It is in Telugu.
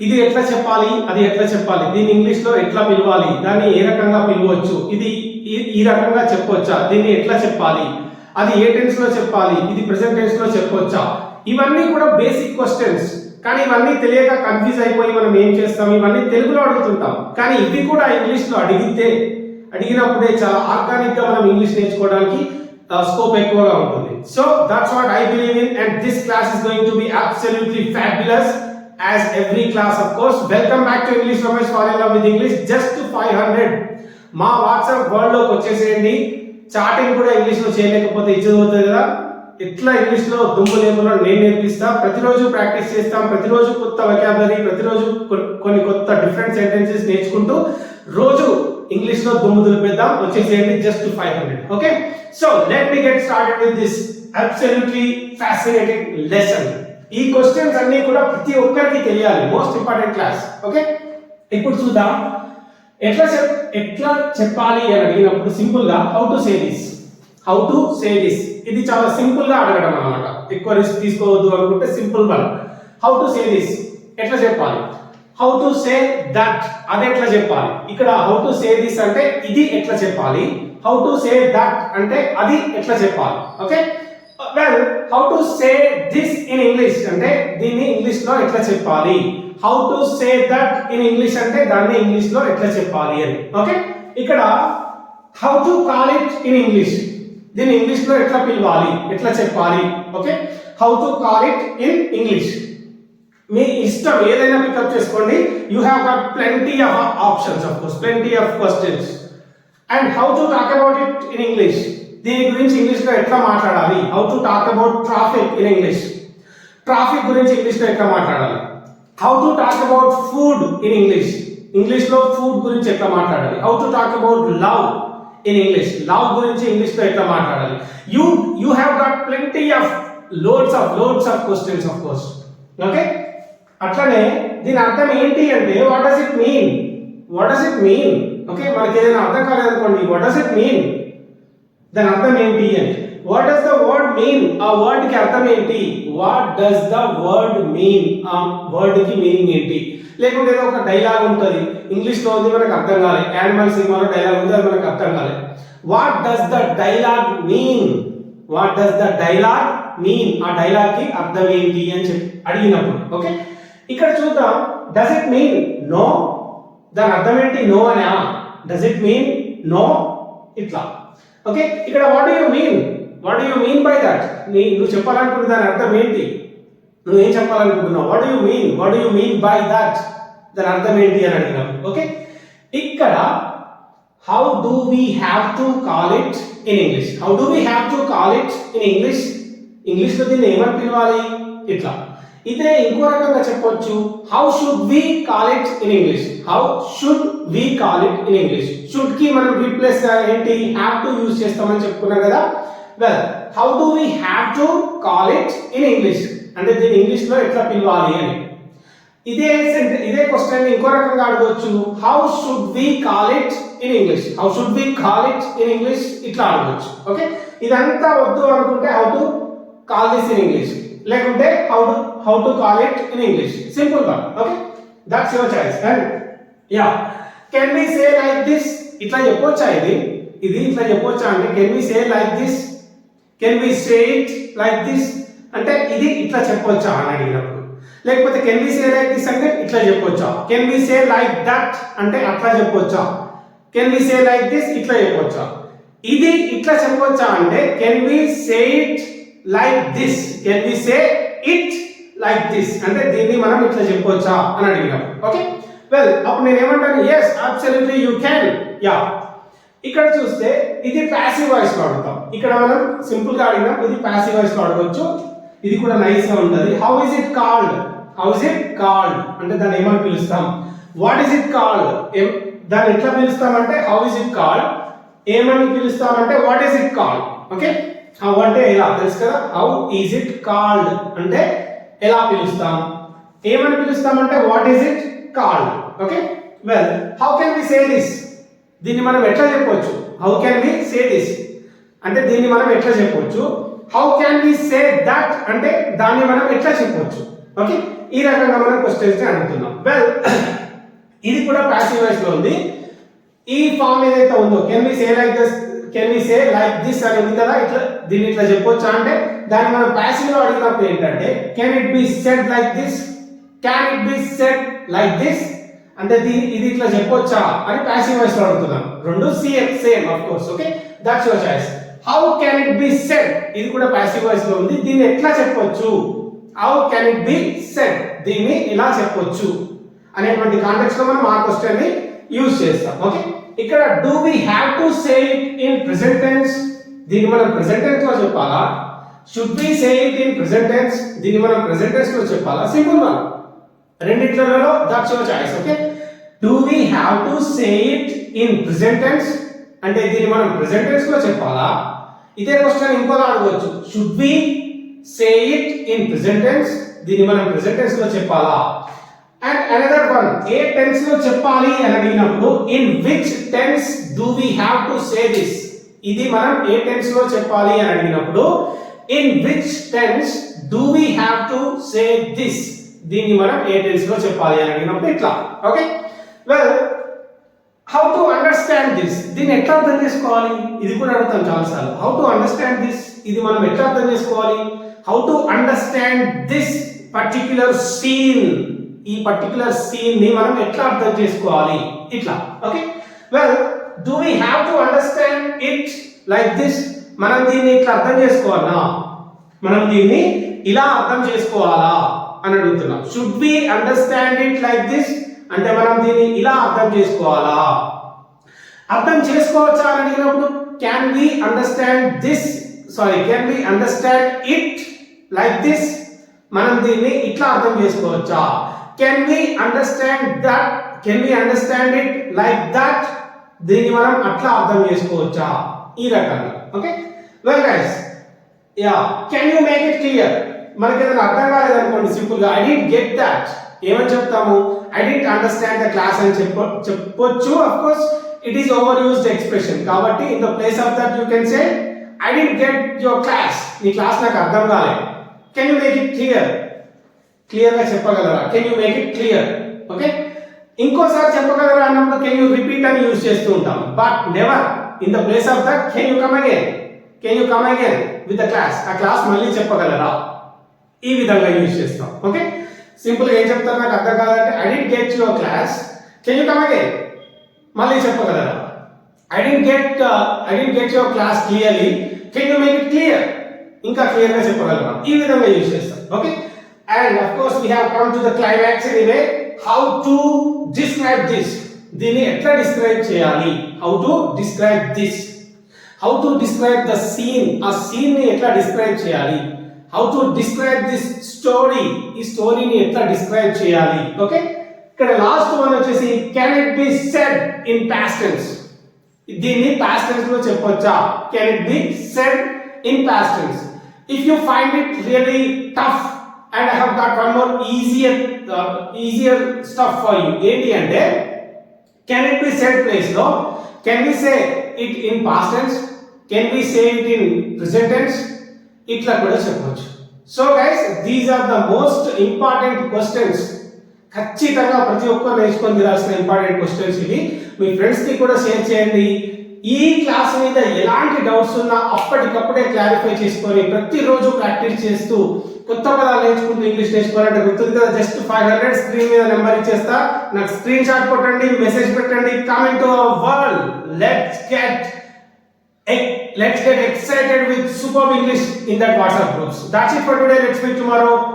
ఇది ఎట్లా చెప్పాలి? అది ఎట్లా చెప్పాలి? దీన్ని ఇంగ్లీష్లో ఎట్లా పిలవాలి? దాన్ని ఏ రకంగా పిలవచ్చు? ఇది ఈ- ఈ రకంగా చెప్పొచ్చా? దీన్ని ఎట్లా చెప్పాలి? అది ఏ టెన్స్లో చెప్పాలి? ఇది ప్రెసెంట్ టెన్స్లో చెప్పొచ్చా? ఇవన్నీ కూడా బేసిక్ క్వశ్చన్స్. కానీ ఇవన్నీ తెలియక కన్ఫ్యూజ్ అయిపోయి మనం ఏం చేస్తాం? ఇవన్నీ తెలుగులో అడుగుతుంటాం. కానీ ఇవి కూడా ఇంగ్లీష్లో అడిగితే అడిగినప్పుడే చాలా ఆర్గానిక్గా మనం ఇంగ్లీష్ నేర్చుకోవడానికి స్కోప్ ఎక్కువగా ఉంటుంది. So that's what I believe in and this class is going to be absolutely fabulous as every class of course welcome back to English Ramesh fall in love with English just five hundred మా వాట్సాప్ వరల్డ్లోకి వచ్చేసేయండి. చాటింగ్ కూడా ఇంగ్లీష్లో చేయలేకపోతే ఇచ్చేది అవుతుంది కదా. ఎట్లా ఇంగ్లీష్లో దుమ్ము లేకుండా నేను నేర్పిస్తా? ప్రతిరోజు ప్రాక్టీస్ చేస్తాం. ప్రతిరోజు కొత్త వెకాబులరీ ప్రతిరోజు కొ- కొన్ని కొత్త డిఫరెంట్ సెంటెన్సెస్ నేర్చుకుంటూ రోజు ఇంగ్లీష్లో దుమ్ము దులిపేద్దాం. వచ్చేసేయండి just five hundred okay so let me get started with this absolutely fascinating lesson ఈ క్వశ్చన్స్ అన్ని కూడా ప్రతి ఒక్కరికి తెలియాలి. మోస్ట్ ఇంపార్టెంట్ క్లాస్ ఓకే ఇప్పుడు చూద్దాం. ఎట్లా చెప్ ఎట్లా చెప్పాలి అని అడిగినప్పుడు సింపుల్గా how to say this how to say this ఇది చాలా సింపుల్గా అడగడం అనమాట ఎక్కువ రిస్క్ తీసుకోవద్దు అనుకుంటే simple one how to say this ఎట్లా చెప్పాలి? హౌ టు సే దట్ అది ఎట్లా చెప్పాలి? ఇక్కడ హౌ టు సే దిస్ అంటే ఇది ఎట్లా చెప్పాలి? హౌ టు సే దట్ అంటే అది ఎట్లా చెప్పాలి? Okay well how to say this దీన్ని ఇంగ్లీష్లో ఎట్లా చెప్పాలి? How to say that in English అంటే దాన్ని ఇంగ్లీష్లో ఎట్లా చెప్పాలి అని. ఓకే ఇక్కడ how to call it in English దీన్ని ఇంగ్లీష్లో ఎట్లా పిలవాలి? ఎట్లా చెప్పాలి? Okay how to call it in English మీ ఇష్టం ఏదైనా పికప్ చేసుకోండి. You have got plenty of options of course plenty of questions and how to talk about it in English దీని గురించి ఇంగ్లీష్లో ఎట్లా మాట్లాడాలి? How to talk about traffic in English traffic గురించి ఇంగ్లీష్లో మాట్లాడాలి? How to talk about food in English ఇంగ్లీష్లో ఫుడ్ గురించి ఎట్లా మాట్లాడాలి? How to talk about love in English love గురించి ఇంగ్లీష్లో మాట్లాడాలి? You you have got plenty of loads of loads of questions of course okay అట్లనే దీని అర్థం ఏంటి అంటే what does it mean what does it mean okay మనకి ఏదైనా అర్థం కాలేదనుకోండి వాట్ డస్ ఇట్ మీన్ దాని అర్థం ఏంటి అని what does the word mean ఆ వర్డ్కి అర్థం ఏంటి? What does the word mean ఆ వర్డ్కి మీనింగ్ ఏంటి? లేకుంటే ఏదో ఒక డైలాగ్ ఉంటుంది. ఇంగ్లీష్లో ఉంది మనకు అర్థం కాలే. యానిమల్ సినిమాలో డైలాగ్ ఉంది అది మనకు అర్థం కాలే. What does the dialogue mean what does the dialogue mean ఆ డైలాగ్కి అర్థం ఏంటి అని చెప్పి అడిగినప్పుడు ఓకే ఇక్కడ చూద్దాం. డస్ ఇట్ మీన్ నో దాని అర్థం ఏంటి? నో అనే? డస్ ఇట్ మీన్ నో ఇట్లా. ఓకే ఇక్కడ what you mean what you mean by that నీ నువ్వు చెప్పాలనుకున్న దాని అర్థం ఏంటి? నువ్వు ఏం చెప్పాలనుకుంటున్నావు? What you you mean what you mean by that దాని అర్థం ఏంటి అని అడిగినప్పుడు ఓకే ఇక్కడ how do we have to call it in English how do we have to call it in English ఇంగ్లీష్లో దీన్ని ఏమని పిలవాలి? ఇట్లా. ఇదే ఇంకో రకంగా చెప్పొచ్చు. How should we call it in English how should we call it in English షుడ్కి మనం రీప్లేస్ ఏంటి? హ్యావ్ టు యూజ్ చేస్తామని చెప్పుకున్నాం కదా. Well how do we have to call it in English అంటే దీన్ని ఇంగ్లీష్లో ఎట్లా పిలవాలి అని? ఇదే ఇదే క్వశ్చన్ ఇంకో రకంగా అడగవచ్చు how should we call it in English how should we call it in English ఇట్లా అడగవచ్చు ఓకే ఇదంతా వద్దు అనుకుంటే how to call this in English లేకుంటే how to how to call it in English సింపుల్గా okay that's your choice and yeah can we say like this ఇట్లా చెప్పొచ్చా ఇది? ఇది ఇట్లా చెప్పొచ్చా అంటే can we say like this can we say it like this అంటే ఇది ఇట్లా చెప్పొచ్చా అని అడిగినప్పుడు. లేకపోతే can we say like this అంటే ఇట్లా చెప్పొచ్చా? Can we say like that అంటే అట్లా చెప్పొచ్చా? Can we say like this ఇట్లా చెప్పొచ్చా? ఇది ఇట్లా చెప్పొచ్చా అంటే can we say it like this can we say it like this అంటే దీన్ని మనం ఇట్లా చెప్పొచ్చా అని అడిగినప్పుడు. ఓకే వెల్ అప్పుడు నేను ఏమంటాను? Yes absolutely you can yeah ఇక్కడ చూస్తే ఇది ప్యాసివ్ వాయిస్లో ఇక్కడ మనం సింపుల్గా అడిగినాం ఇది ప్యాసివ్ వాయిస్ వాడవచ్చు ఇది కూడా నైస్గా ఉంటుంది. How is it called how is it called అంటే దాన్ని ఏమని పిలుస్తాం? వాట్ ఇస్ ఇట్ కాల్డ్ దాన్ని ఎట్లా పిలుస్తామంటే హౌ ఇస్ ఇట్ కాల్డ్ ఏమని పిలుస్తామంటే what is it called okay how అంటే ఎలా? తెలుసు కదా? హౌ ఈజ్ ఇట్ కాల్డ్ అంటే ఎలా పిలుస్తాం? ఏమని పిలుస్తామంటే what is it called okay well how can we say this దీన్ని మనం ఎట్లా చెప్పవచ్చు how can be say this అంటే దీన్ని మనం ఎట్లా చెప్పవచ్చు how can we say that అంటే దాన్ని మనం ఎట్లా చెప్పవచ్చు ఓకే ఈ రకంగా మనం క్వశ్చన్స్ని అడుగుతున్నాం. వెల్ ఇది కూడా ప్యాసివ్ వాయిస్లో ఉంది. ఈ ఫామ్ ఏదైతే ఉందో can be say like this can be say like this అని ఉంది కదా ఇట్లా దీన్ని ఇట్లా చెప్పొచ్చా అంటే దాన్ని మనం ప్యాసివ్లో అడిగినప్పుడు ఏంటంటే can it be said like this can it be said like this అంటే దీని ఇది ఇట్లా చెప్పొచ్చా అని ప్యాసివ్ వాయిస్లో అడుగుతున్నాం. రెండు same same of course okay that's your choice how can it be said ఇది కూడా ప్యాసివ్ వాయిస్లో ఉంది. దీన్ని ఎట్లా చెప్పొచ్చు? How can it be said దీన్ని ఇలా చెప్పొచ్చు అనేటువంటి కాంటెక్స్ట్లో మనం ఆ క్వశ్చన్ని యూజ్ చేస్తాం ఓకే ఇక్కడ do we have to say it in present tense దీన్ని మనం ప్రెసెంట్ టెన్స్లో చెప్పాలా? Should be say it in present tense దీన్ని మనం ప్రెసెంట్ టెన్స్లో చెప్పాలా? సింపుల్ మనం రెండిట్లలో that's your choice okay do we have to say it in present tense అంటే దీన్ని మనం ప్రెసెంట్ టెన్స్లో చెప్పాలా? ఇదే క్వశ్చన్ ఇంకోలా అడగవచ్చు should be say it in present tense దీన్ని మనం ప్రెసెంట్ టెన్స్లో చెప్పాలా? అండ్ అనదర్ వన్ ఏ టెన్స్లో చెప్పాలి అని అడిగినప్పుడు in which tense do we have to say this ఇది మనం ఏ టెన్స్లో చెప్పాలి అని అడిగినప్పుడు in which tense do we have to say this దీన్ని మనం ఏ టెన్స్లో చెప్పాలి అని అడిగినప్పుడు ఇట్లా. Okay well how to understand this దీన్ని ఎట్లా అర్థం చేసుకోవాలి? ఇది కూడా అడుగుతాం చాలాసార్లు హౌ టు అండర్స్టాండ్ దిస్ ఇది మనం ఎట్లా అర్థం చేసుకోవాలి? How to understand this particular scene ఈ పర్టిక్యులర్ సీన్ని మనం ఎట్లా అర్థం చేసుకోవాలి? ఇట్లా. Okay well do we have to understand it like this మనం దీన్ని ఇట్లా అర్థం చేసుకోవాలా? మనం దీన్ని ఇలా అర్థం చేసుకోవాలా? అని అడుగుతున్నాం. Should be understand it like this అంటే మనం దీన్ని ఇలా అర్థం చేసుకోవాలా? అర్థం చేసుకోవచ్చా అని అడిగినప్పుడు can we understand this sorry can we understand it like this మనం దీన్ని ఇట్లా అర్థం చేసుకోవచ్చా? Can we understand that can we understand it like that దీన్ని మనం అట్లా అర్థం చేసుకోవచ్చా? ఈ రకంగా. Okay well guys yeah can you make it clear మనకి ఏదైనా అర్థం కాలేదనుకోండి సింపుల్గా ఐ డెంట్ గెట్ దట్ ఏమని చెప్తాము? I didn't understand the class అని చెప్ప చెప్పొచ్చు. Of course it is over used expression కాబట్టి in the place of that you can say I didn't get your class నీ క్లాస్ నాకు అర్థం కాలేదు can you make it clear క్లియర్గా చెప్పగలరా? Can you make it clear okay ఇంకోసారి చెప్పగలరా అన్నప్పుడు కెన్ యూ రిపీట్ అని యూజ్ చేస్తూ ఉంటాం. But never in the place of that can you come again can you come again with the class ఆ క్లాస్ మళ్ళీ చెప్పగలరా? ఈ విధంగా యూజ్ చేస్తాం. ఓకే సింపుల్గా ఏం చెప్తారు? నాకు అర్థం కాదంటే I didn't get your class can you come again మళ్ళీ చెప్పగలరా? I didn't get I didn't get your class clearly can you make it clear ఇంకా క్లియర్గా చెప్పగలరా? ఈ విధంగా యూజ్ చేస్తాం. Okay and of course we have come to the climax anyway how to describe this దీన్ని ఎట్లా డిస్క్రైబ్ చేయాలి? How to describe this how to describe the scene ఆ సీన్ని ఎట్లా డిస్క్రైబ్ చేయాలి? How to describe this story ఈ స్టోరీని ఎట్లా డిస్క్రైబ్ చేయాలి? ఓకే ఇక్కడ లాస్ట్ వన్ వచ్చేసి can it be said in past tense దీన్ని పాస్ట్ టెన్స్లో చెప్పొచ్చా? Can it be said in past tense if you find it really tough and I have got one more easier easier stuff for you ఏంటి అంటే కెన్ ఇట్ బి సెడ్ ప్లేస్లో can we say it in past tense can we say it in present tense ఇట్లా కూడా చెప్పవచ్చు so guys these are the most important questions ఖచ్చితంగా ప్రతి ఒక్కరు నేర్చుకొని తీరాల్సిన ఇంపార్టెంట్ క్వశ్చన్స్ ఇవి. మీ ఫ్రెండ్స్కి కూడా షేర్ చేయండి. ఈ క్లాస్ మీద ఎలాంటి డౌట్స్ ఉన్నా అప్పటికప్పుడే క్లారిఫై చేసుకొని ప్రతిరోజు ప్రాక్టీస్ చేస్తూ కొత్త పదాలు నేర్చుకుంటూ ఇంగ్లీష్ నేర్చుకోవాలంటే గుర్తుంది కదా? జస్ట్ ఫైవ్ హండ్రెడ్ స్క్రీన్ మీద నెంబర్ ఇచ్చేస్తా. నాకు స్క్రీన్ షాట్ కొట్టండి మెసేజ్ పెట్టండి comment world let's get let's get excited with superb English in that WhatsApp groups. That's it for today. Let's meet tomorrow.